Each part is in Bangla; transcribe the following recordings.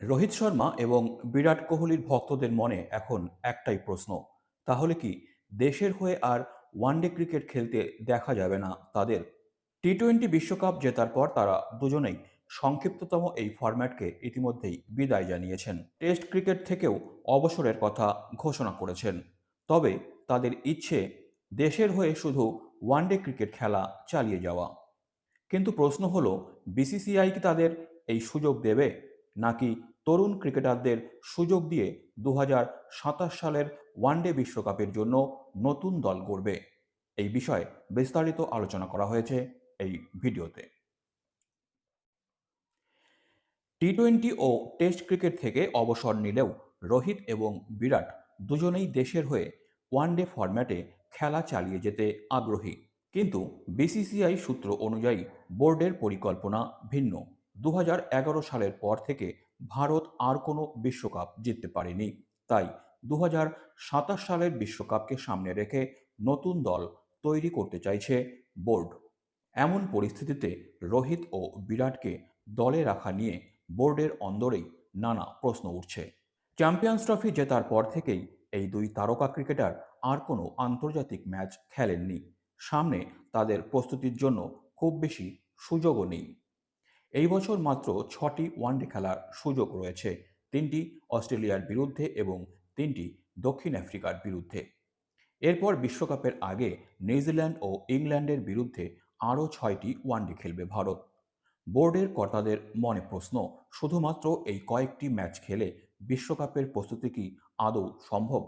রোহিত শর্মা এবং বিরাট কোহলির ভক্তদের মনে এখন একটাই প্রশ্ন, তাহলে কি দেশের হয়ে আর ওয়ানডে ক্রিকেট খেলতে দেখা যাবে না তাদের? টি টোয়েন্টি বিশ্বকাপ জেতার পর তারা দুজনেই সংক্ষিপ্ততম এই ফরম্যাটকে ইতিমধ্যেই বিদায় জানিয়েছেন। টেস্ট ক্রিকেট থেকেও অবসরের কথা ঘোষণা করেছেন। তবে তাদের ইচ্ছে দেশের হয়ে শুধু ওয়ানডে ক্রিকেট খেলা চালিয়ে যাওয়া। কিন্তু প্রশ্ন হলো, বিসিসিআই কি তাদের এই সুযোগ দেবে? নাকি তরুণ ক্রিকেটারদের সুযোগ দিয়ে দু হাজার সাতাশ সালের ওয়ানডে বিশ্বকাপের জন্য নতুন দল গড়বে? এই বিষয়ে বিস্তারিত আলোচনা করা হয়েছে এই ভিডিওতে। টি টোয়েন্টি ও টেস্ট ক্রিকেট থেকে অবসর নিলেও রোহিত এবং বিরাট দুজনেই দেশের হয়ে ওয়ানডে ফরম্যাটে খেলা চালিয়ে যেতে আগ্রহী। কিন্তু বিসিসিআই সূত্র অনুযায়ী বোর্ডের পরিকল্পনা ভিন্ন। দু হাজার এগারো সালের পর থেকে ভারত আর কোনো বিশ্বকাপ জিততে পারেনি। তাই দু হাজার সাতাশ সালের বিশ্বকাপকে সামনে রেখে নতুন দল তৈরি করতে চাইছে বোর্ড। এমন পরিস্থিতিতে রোহিত ও বিরাটকে দলে রাখা নিয়ে বোর্ডের অন্দরেই নানা প্রশ্ন উঠছে। চ্যাম্পিয়ন্স ট্রফি জেতার পর থেকেই এই দুই তারকা ক্রিকেটার আর কোনো আন্তর্জাতিক ম্যাচ খেলেননি। সামনে তাদের প্রস্তুতির জন্য খুব বেশি সুযোগও নেই। এই বছর মাত্র ছটি ওয়ানডে খেলার সুযোগ রয়েছে। তিনটি অস্ট্রেলিয়ার বিরুদ্ধে এবং তিনটি দক্ষিণ আফ্রিকার বিরুদ্ধে। এরপর বিশ্বকাপের আগে নিউজিল্যান্ড ও ইংল্যান্ডের বিরুদ্ধে আরও ছয়টি ওয়ানডে খেলবে ভারত। বোর্ডের কর্তাদের মনে প্রশ্ন, শুধুমাত্র এই কয়েকটি ম্যাচ খেলে বিশ্বকাপের প্রস্তুতি কি আদৌ সম্ভব?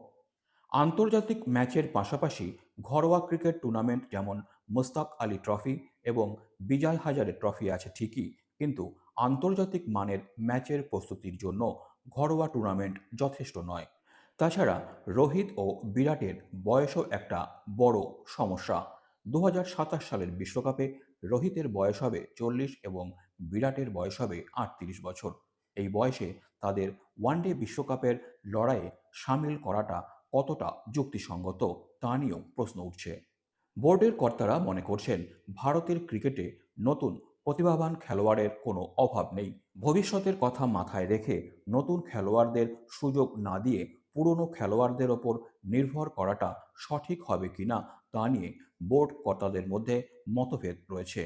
আন্তর্জাতিক ম্যাচের পাশাপাশি ঘরোয়া ক্রিকেট টুর্নামেন্ট যেমন মুস্তাক আলী ট্রফি এবং বিজয় হাজারে ট্রফি আছে ঠিকই কিন্তু আন্তর্জাতিক মানের ম্যাচের প্রস্তুতির জন্য ঘরোয়া টুর্নামেন্ট যথেষ্ট নয়। তাছাড়া রোহিত ও বিরাটের বয়সও একটা বড় সমস্যা। দু হাজার সাতাশ সালের বিশ্বকাপে রোহিতের বয়স হবে চল্লিশ এবং বিরাটের বয়স হবে আটত্রিশ বছর। এই বয়সে তাদের ওয়ানডে বিশ্বকাপের লড়াইয়ে সামিল করাটা কতটা যুক্তিসঙ্গত তা নিয়েও প্রশ্ন উঠছে। বোর্ডের কর্তারা মনে করছেন, ভারতের ক্রিকেটে নতুন প্রতিভাবান খেলোয়াড়ের কোনো অভাব নেই। ভবিষ্যতের কথা মাথায় রেখে নতুন খেলোয়াড়দের সুযোগ না দিয়ে পুরনো খেলোয়াড়দের ওপর নির্ভর করাটা সঠিক হবে কিনা তা নিয়ে বোর্ড কর্তাদের মধ্যে মতভেদ রয়েছে।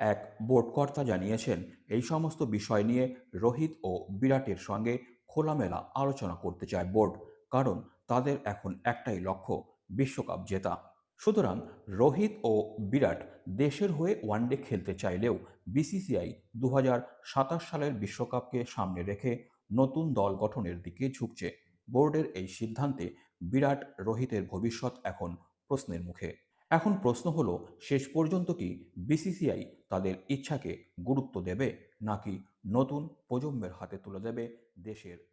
এক বোর্ড কর্তা জানিয়েছেন, এই সমস্ত বিষয় নিয়ে রোহিত ও বিরাটের সঙ্গে খোলামেলা আলোচনা করতে চায় বোর্ড, কারণ তাদের এখন একটাই লক্ষ্য, বিশ্বকাপ জেতা। সুতরাং রোহিত ও বিরাট দেশের হয়ে ওয়ানডে খেলতে চাইলেও বিসিসিআই দু হাজার সাতাশ সালের বিশ্বকাপকে সামনে রেখে নতুন দল গঠনের দিকে ঝুঁকছে। বোর্ডের এই সিদ্ধান্তে বিরাট রোহিতের ভবিষ্যৎ এখন প্রশ্নের মুখে। এখন প্রশ্ন হলো, শেষ পর্যন্ত কি বিসিসিআই তাদের ইচ্ছাকে গুরুত্ব দেবে নাকি নতুন প্রজন্মের হাতে তুলে দেবে দেশের